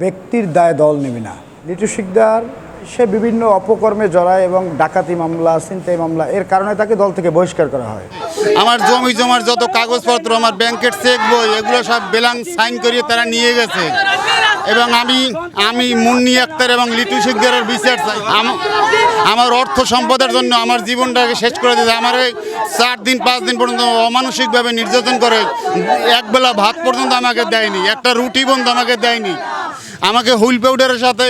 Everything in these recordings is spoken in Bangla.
ব্যক্তির দায় দল নেবে না। লিটু শিকদার, সে বিভিন্ন অপকর্মে জড়ায় এবং ডাকাতি মামলা, ছিনতাই মামলা, এর কারণে তাকে দল থেকে বহিষ্কার করা হয়। আমার জমি জমার যত কাগজপত্র, আমার ব্যাংকের চেক বই, এগুলো সব বেলাং সাইন করিয়ে তারা নিয়ে গেছে। এবং আমি আমি মুন্নি আক্তার এবং লিটু শিকদারের বিচার চাই। আমার অর্থ সম্পদের জন্য আমার জীবনটাকে শেষ করে দিয়েছে। আমার এই চার দিন, পাঁচ দিন পর্যন্ত অমানসিকভাবে নির্যাতন করে, একবেলা ভাত পর্যন্ত আমাকে দেয়নি, একটা রুটি পর্যন্ত আমাকে দেয়নি। আমাকে হুইল পাউডারের সাথে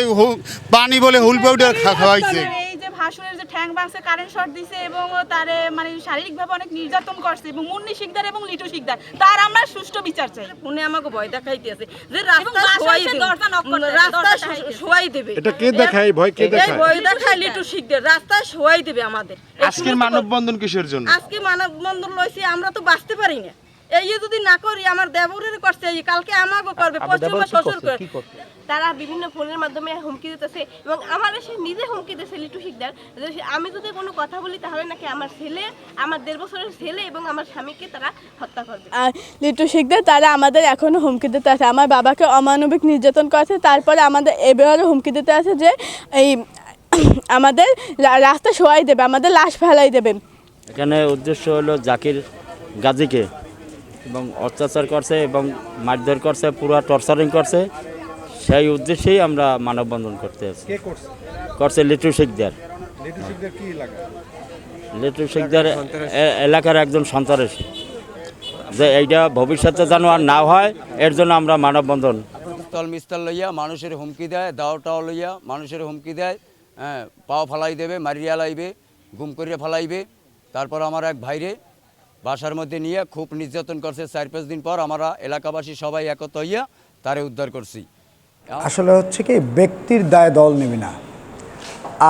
পানি বলে হুইল পাউডার খাওয়াইছে। এই যে ঠ্যাং ভাঙছে কারেন্ট শট দিছে এবং তারে মানে শারীরিকভাবে অনেক নির্যাতন করছে এবং মুন্নি শিকদার এবং লিটু শিকদার তার আমরা সুষ্ঠু বিচার চাই। ফোনে আমাকে ভয় দেখাইতেছে যে রাস্তা শোয়াই দেবে। দরজা knock করতেছে, রাস্তা শোয়াই দেবে। এটা কে দেখায়? ভয় কে দেখায়? ভয় দেখায় লিটু রাস্তা শোয়াই দেবে আমাদের। আজকের মানববন্ধন কিসের জন্য? আজকে মানব বন্ধন লইছি আমরা তো বাঁচতে পারি না। এই যদি না করি আমার দেবরের করছে এই কালকে আমাকে করবে পশ্চিমা শ্বশুর করবে তারা বিভিন্ন ফোনের মাধ্যমে হুমকি দিতেছে এবং আমার সে নিজে হুমকি দিতেছে লিটু শিকদার যে আমি যদি কোনো কথা বলি তাহলে নাকি আমার ছেলে আমার দেড় বছরের ছেলে এবং আমার স্বামীকে তারা হত্যা করবে। আর লিটু শিখদের তারা আমাদের এখনও হুমকি দিতে আছে আমার বাবাকে অমানবিক নির্যাতন করেছে তারপরে আমাদের এবারও হুমকি দিতে আছে যে এই আমাদের রা- রাস্তা শোয়াই দেবে আমাদের লাশ ফেলাই দেবে। এখানে উদ্দেশ্য হলো জাকির গাজীকে এবং অত্যাচার করছে এবং মারধর করছে পুরো টর্চারিং করছে। সেই উদ্দেশ্যেই আমরা মানববন্ধন করতে আছি। করছে? করছে লিটু শিকদার। লিটু শিকদার এলাকার একজন সন্ত্রাসী। যে এইটা ভবিষ্যতে যেন আর না হয় এর জন্য আমরা মানববন্ধন স্থল মিস্তল লইয়া মানুষের হুমকি দেয় দাও টাও লইয়া মানুষের হুমকি দেয় হ্যাঁ পাও ফালাই দেবে মারিয়া লাইবে গুম করিয়া ফালাইবে। তারপর আমার এক ভাইরে বাসার মধ্যে নিয়ে খুব নির্যাতন করছে। চার পাঁচ দিন পর আমরা এলাকাবাসী সবাই একত্র হইয়া তারে উদ্ধার করছি। আসলে হচ্ছে কি, ব্যক্তির দায় দল নেবে না।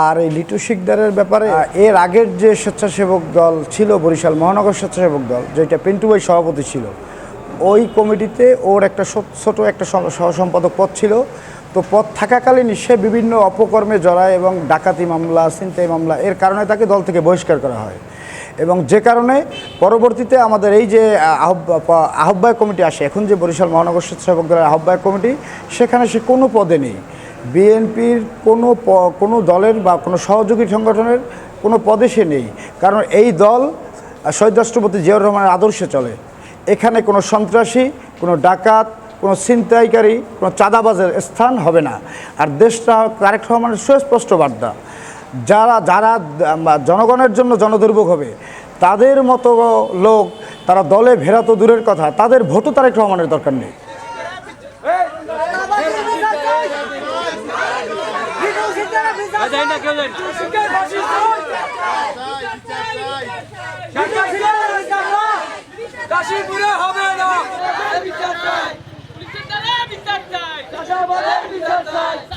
আর এই লিটু শিকদারের ব্যাপারে এর আগের যে স্বেচ্ছাসেবক দল ছিল, বরিশাল মহানগর স্বেচ্ছাসেবক দল, যেটা পিন্টু ভাই সভাপতি ছিল, ওই কমিটিতে ওর একটা ছোট একটা সহ সহ সম্পাদক পদ ছিল। তো পদ থাকাকালীন সে বিভিন্ন অপকর্মে জড়ায় এবং ডাকাতি মামলা, ছিনতাই মামলা, এর কারণে তাকে দল থেকে বহিষ্কার করা হয়। এবং যে কারণে পরবর্তীতে আমাদের এই যে আহ্বায়ক কমিটি আসে, এখন যে বরিশাল মহানগর স্বেচ্ছাসেবক দলের আহ্বায়ক কমিটি, সেখানে সে কোনো পদে নেই। বিএনপির কোনো কোনো দলের বা কোনো সহযোগী সংগঠনের কোনো পদে সে নেই। কারণ এই দল, শহীদ রাষ্ট্রপতি জিয়াউর রহমানের আদর্শে চলে। এখানে কোনো সন্ত্রাসী, কোনো ডাকাত, কোনো ছিনতাইকারী, কোনো চাঁদাবাজের স্থান হবে না। আর দেশটা হওয়া মানে সুস্পষ্ট বার্তা। যারা যারা জনগণের জন্য জনদুর্ভোগ হবে তাদের মতো লোক তারা দলে ভেরা তো দূরের কথা তাদের ভোটও তারেক রহমানের দরকার নেই চাই চাই